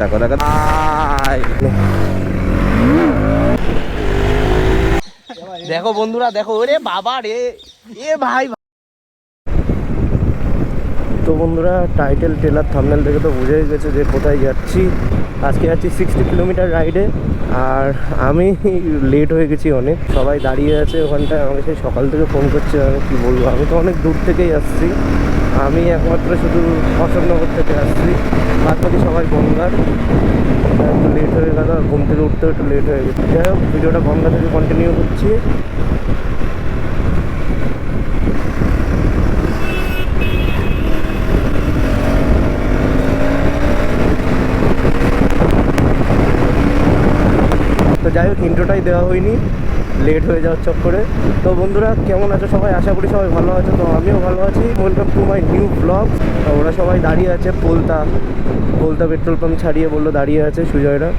দেখো দেখো। দেখো বন্ধুরা দেখো ওরে বাবা রে এ ভাই তো বন্ধুরা টাইটেল টেলার থামনেল দেখে তো বুঝেই গেছে যে কোথায় যাচ্ছি। আজকে যাচ্ছি সিক্সটি কিলোমিটার রাইডে আর আমি লেট হয়ে গেছি অনেক। সবাই দাঁড়িয়ে আছে ওখানটায়। আমাকে সেই সকাল থেকে ফোন করছে, আমি কী বলব? আমি তো অনেক দূর থেকেই আসছি। আমি একমাত্র শুধু অশোকনগর থেকে আসছি। বাকি সবাই গঙ্গার। একটু লেট হয়ে গেল ঘুম থেকে উঠতেও একটু লেট হয়ে গেছে। যাই হোক, ভিডিওটা গঙ্গা থেকে কন্টিনিউ করছি। ইন্ট্রোটাই দেওয়া হয়নি। লেট হয়ে যাওয়ার চক্করে। তো বন্ধুরা, কেমন আছো সবাই? আশা করি সবাই ভালো আছো, তো আমিও ভালো আছি। Welcome to my new blog ওরা সবাই দাঁড়িয়ে আছে, পোলতা। পোলতা পেট্রোল পাম্প ছাড়িয়ে বলল দাঁড়িয়ে আছে সুজয়রা।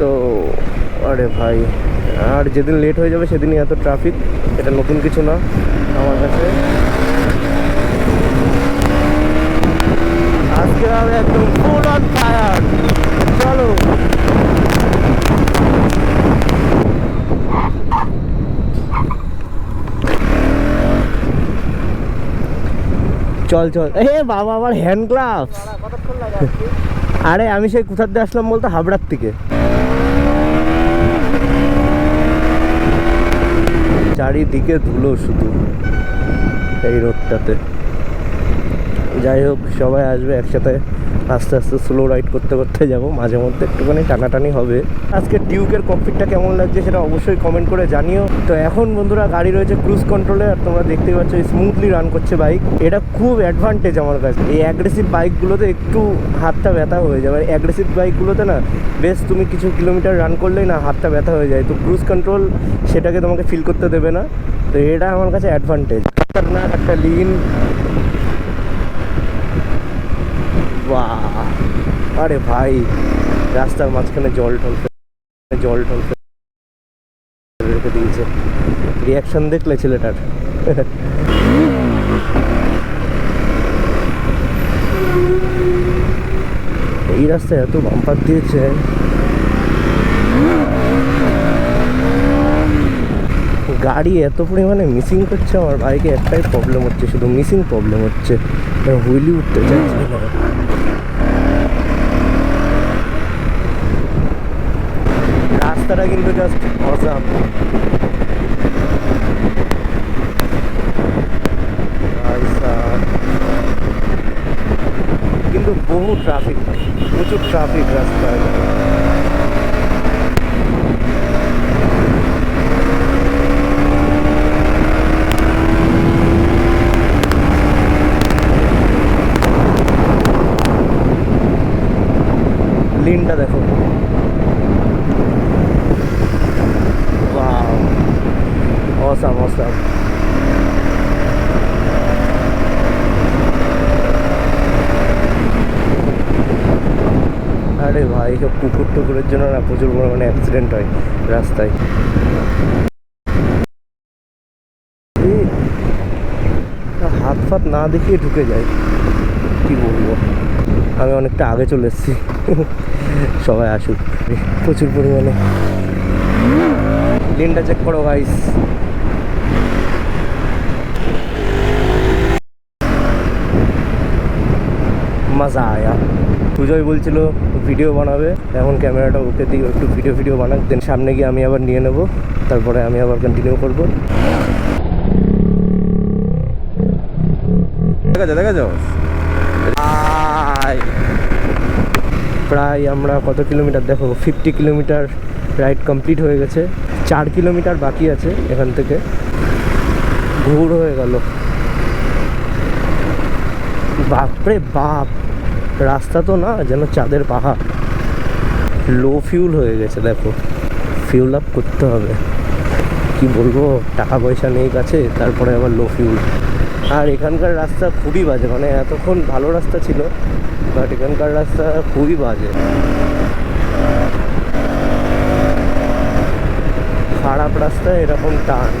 তো আরে ভাই, আর যেদিন লেট হয়ে যাবে সেদিনই এত ট্রাফিক এটা নতুন কিছু না আমার কাছে। আজকে একদম ফুল অন ফায়ার চলো। চল চল। এ বাবা আমার হ্যান্ড গ্লাভস আরে আমি সেই কোথার দিয়ে আসলাম বলতো? হাবড়ার থেকে। চারিদিকে ধুলো শুধু এই রোডটাতে। যাই হোক, সবাই আসবে একসাথে আস্তে আস্তে স্লো রাইড করতে করতে যাব। মাঝে মধ্যে একটুখানি টানাটানি হবে। আজকে ডিউকের ককপিটটা কেমন লাগছে সেটা অবশ্যই কমেন্ট করে জানিও। তো এখন বন্ধুরা গাড়ি রয়েছে ক্রুজ কন্ট্রোলে আর তোমরা দেখতেই পাচ্ছ স্মুথলি রান করছে বাইক এটা খুব অ্যাডভান্টেজ আমার কাছে। এই অ্যাগ্রেসিভ বাইকগুলোতে একটু হাতটা ব্যথা হয়ে যাবে অ্যাগ্রেসিভ বাইকগুলোতে না, বেশ তুমি কিছু কিলোমিটার রান করলেই না হাতটা ব্যথা হয়ে যায়। তো ক্রুজ কন্ট্রোল সেটাকে তোমাকে ফিল করতে দেবে না। তো এটা আমার কাছে অ্যাডভান্টেজ না, একটা লিন বাহ। আরে ভাই, রাস্তার মাঝখানে জল ঢল জল টল রেখে দিয়েছে। রিয়াকশন দেখলে ছেলেটার। এই রাস্তায় এত বাম্পার দিয়েছে। গাড়ি এত পরিমাণে মিসিং করছে, আমার বাইকে একটাই প্রবলেম হচ্ছে, শুধু মিসিং প্রবলেম হচ্ছে। হুইলি উঠতে চাইছে না। রাস্তাটা কিন্তু জাস্ট অসাম কিন্তু বহু ট্রাফিক প্রচুর ট্রাফিক রাস্তায়। লিনটা দেখো. Awesome, awesome. আরে ভাই সব কুকুর টুকুরের জন্য না প্রচুর পরিমাণে অ্যাক্সিডেন্ট হয় রাস্তায় হাত ফাত না দেখিয়ে ঢুকে যায় কি বলব আমি অনেকটা আগে চলে এসেছি। সবাই আসুক। প্রচুর পরিমাণে। লিনটা চেক করো গাইস মজা আয়া। সুজয় বলছিল ভিডিও বানাবে। এখন ক্যামেরাটা ওকে ও একটু ভিডিও ভিডিও বানাক। দেন সামনে গিয়ে আমি আবার নিয়ে নেব। তারপরে আমি আবার কন্টিনিউ করব। দেখেছ দেখেছ আয়। প্রায় প্রায় আমরা কত কিলোমিটার? দেখো ফিফটি কিলোমিটার রাইড কমপ্লিট হয়ে গেছে। চার কিলোমিটার বাকি আছে এখান থেকে। ঘুর হয়ে গেল। বাপরে বাপ! রাস্তা তো না, যেন চাঁদের পাহাড়। লো ফিউল হয়ে গেছে, দেখো। ফিউল আপ করতে হবে। কি বলব? টাকা পয়সা নেই কাছে, তারপরে আবার লো ফিউল আর এখানকার রাস্তা খুবই বাজে মানে এতক্ষণ ভালো রাস্তা ছিল বাট এখানকার রাস্তা খুবই বাজে। খারাপ রাস্তা এরকম টান।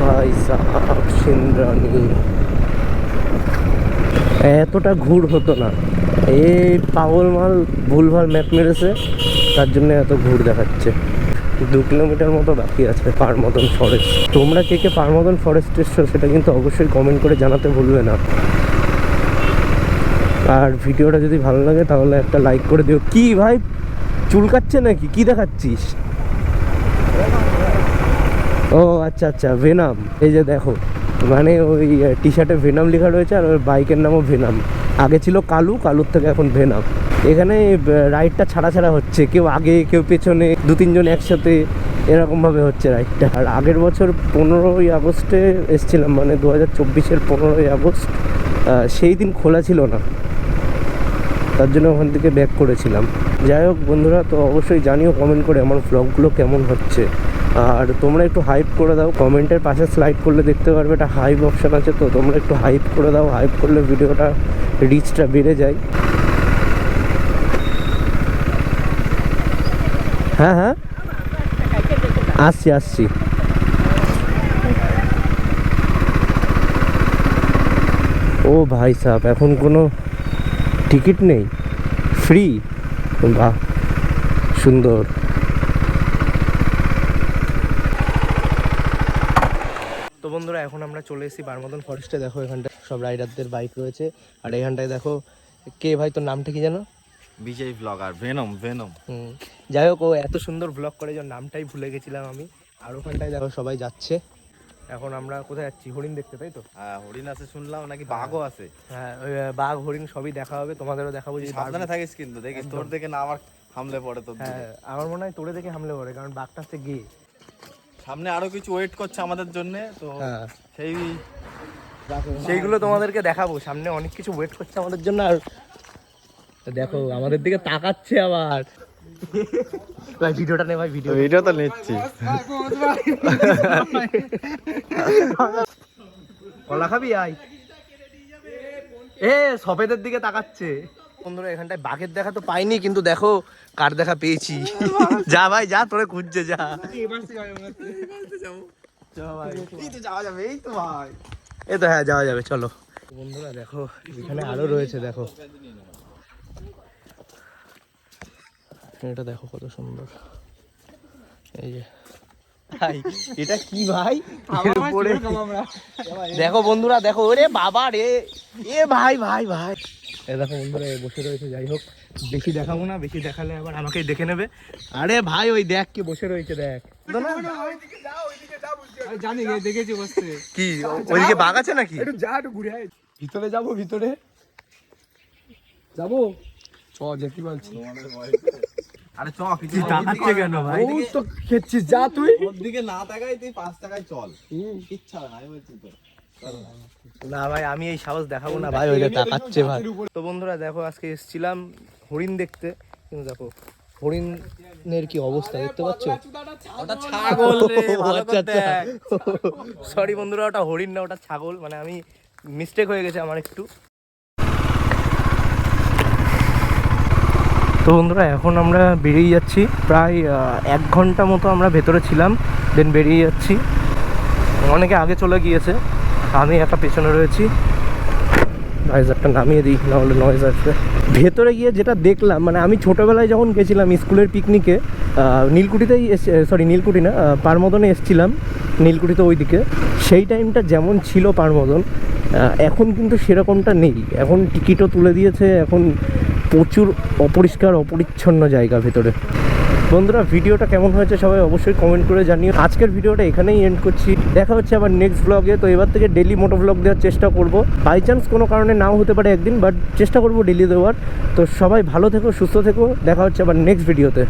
ভাই এতটা ঘুর হতো না। এই পাগল মাল ভুলভাল ম্যাপ মেরেছে। তার জন্য এত ঘুর দেখাচ্ছে। দু কিলোমিটার মতো বাকি আছে পার মতন ফরেস্ট তোমরা কে কে পার মতন ফরেস্ট এসছো সেটা কিন্তু অবশ্যই কমেন্ট করে জানাতে ভুলবে না। আর ভিডিওটা যদি ভালো লাগে তাহলে একটা লাইক করে দিও। কি ভাই? চুলকাচ্ছে নাকি? কি দেখাচ্ছিস? ও আচ্ছা আচ্ছা ভেনাম এই যে দেখো। মানে ওই টি শার্টে ভেনাম লেখা রয়েছে আর ওই বাইকের নামও ভেনাম আগে ছিল কালু, কালুর থেকে এখন ভেনাম এখানে রাইডটা ছাড়া ছাড়া হচ্ছে। কেউ আগে, কেউ পেছনে দু তিনজন একসাথে এরকমভাবে হচ্ছে রাইডটা আর আগের বছর পনেরোই আগস্টে এসছিলাম মানে দু হাজার চব্বিশের পনেরোই আগস্ট সেই দিন খোলা ছিল না। তার জন্য ওখান থেকে ব্যাক করেছিলাম। যাই হোক বন্ধুরা, তো অবশ্যই জানিও কমেন্ট করে আমার ব্লগগুলো কেমন হচ্ছে। আর তোমরা একটু হাইপ করে দাও কমেন্টের পাশে স্লাইড করলে দেখতে পারবে এটা হাইপ অপশান আছে, তো তোমরা একটু হাইপ করে দাও হাইপ করলে ভিডিওটা রিচটা বেড়ে যায়। হ্যাঁ হ্যাঁ? আসছি আসছি। ও ভাই সাহেব এখন কোনো টিকিট নেই? ফ্রি বাহ, সুন্দর। বন্ধুরা এখন আমরা চলে এসেছি বারমদন ফরেস্টে দেখো এখানটায় সব রাইডারদের বাইক রয়েছে। আর এখানটায় দেখো কে ভাই তোর নামটা কি জানো বিজয় ব্লগার ভেনম ভেনম যাই হোক ও এত সুন্দর ব্লগ করে যে নামটাই ভুলে গেছিলাম আমি। আর ওখানটায় দেখো সবাই যাচ্ছে। এখন আমরা কোথায় যাচ্ছি? হরিণ দেখতে তাই তো? হ্যাঁ হরিণ আছে শুনলাম নাকি বাঘও আছে। হ্যাঁ বাঘ হরিণ সবই দেখা হবে। তোমাদেরও দেখাবো যদি সাবধানে থাকিস কিন্তু দেখিস তোর দেখে না আমার হামলে পড়ে তো হ্যাঁ আমার মনে হয় তোরে দেখে হামলে পড়ে কারণ বাঘটা হচ্ছে গে। সামনে আরও কিছু ওয়েট করছে আমাদের জন্য তো হ্যাঁ। সেই সেইগুলো তোমাদেরকে দেখাবো। সামনে অনেক কিছু ওয়েট করছে আমাদের জন্য আর দেখো আমাদের দিকে তাকাচ্ছে আবার। ভাই ভিডিওটা নে ভাই ভিডিও ভিডিও তো নিচ্ছি। কলা খাবি আই এ সফেদের দিকে তাকাচ্ছে। বন্ধুরা এখানটায় বাঘের দেখা তো পাইনি কিন্তু দেখো কার দেখা পেয়েছি। যা ভাই যা তোরে খুঁজছে যা। এই তো যাওয়া যাবে এই তো ভাই। তো হ্যাঁ যাওয়া যাবে চলো। বন্ধুরা দেখো এখানে আরও রয়েছে দেখো। এটা দেখো কত সুন্দর। এই যে ভাই এটা কি ভাই? দেখো বন্ধুরা দেখো ওরে বাবা রে। এ ভাই ভাই ভাই। এ দেখো বন্ধুরা বসে রয়েছে যাই হোক বেশি দেখাবো না বেশি দেখালে আবার আমাকেই দেখে নেবে। আরে ভাই ওই দেখ কি বসে রয়েছে দেখ। জানি দেখেছি বসতে। কি ওইদিকে বাঘ আছে নাকি? একটু যা একটু ঘুরে আয়। ভিতরে যাব ভিতরে। যাব? চ যেতে বলছি আরে চ কিছু তাকাচ্ছে কেন ভাই? ও তো খেচ্ছিস যা তুই। ওর দিকে না তাকাই তুই পাঁচ টাকায় চল। ইচ্ছা হয় বলছি তো না ভাই আমি এই সাহস দেখাবো না ভাই ওইটা তাকাচ্ছে ভাই। তো বন্ধুরা দেখো আজকে এসেছিলাম হরিণ দেখতে। কিন্তু দেখো হরিণের কি অবস্থা দেখতে পাচ্ছ? ওটা ছাগল রে ভালো আচ্ছা, সরি বন্ধুরা ওটা হরিণ না ওটা ছাগল। মানে আমি মিস্টেক হয়ে গেছে আমার একটু। তো বন্ধুরা এখন আমরা বেরিয়ে যাচ্ছি। প্রায় আহ, এক ঘণ্টা মতো আমরা ভেতরে ছিলাম দেন বেরিয়ে যাচ্ছি। অনেকে আগে চলে গিয়েছে। আমি একা পেছনে রয়েছি। ভাইজারটা নামিয়ে দিই নাহলে নয়েজ আসবে ভেতরে গিয়ে যেটা দেখলাম মানে আমি ছোটোবেলায় যখন গেছিলাম স্কুলের পিকনিকে নীলকুঠিতেই সরি নীলকুঠি না পারমদনে এসছিলাম, নীলকুঠিতে ওইদিকে। সেই টাইমটা যেমন ছিল পারমদন এখন কিন্তু সেরকমটা নেই। এখন টিকিটও তুলে দিয়েছে, এখন প্রচুর অপরিষ্কার, অপরিচ্ছন্ন জায়গা ভেতরে। বন্ধুরা, ভিডিওটা কেমন হয়েছে সবাই অবশ্যই কমেন্ট করে জানিও। আজকের ভিডিওটা এখানেই এন্ড করছি। দেখা হচ্ছে আবার নেক্সট ব্লগে তো এবার থেকে ডেলি মোটো ব্লগ দেওয়ার চেষ্টা করব। বাই চান্স কোনো কারণে নাও হতে পারে একদিন বাট চেষ্টা করব ডেলি দেওয়ার। তো সবাই ভালো থেকো, সুস্থ থেকো। দেখা হচ্ছে আবার নেক্সট ভিডিওতে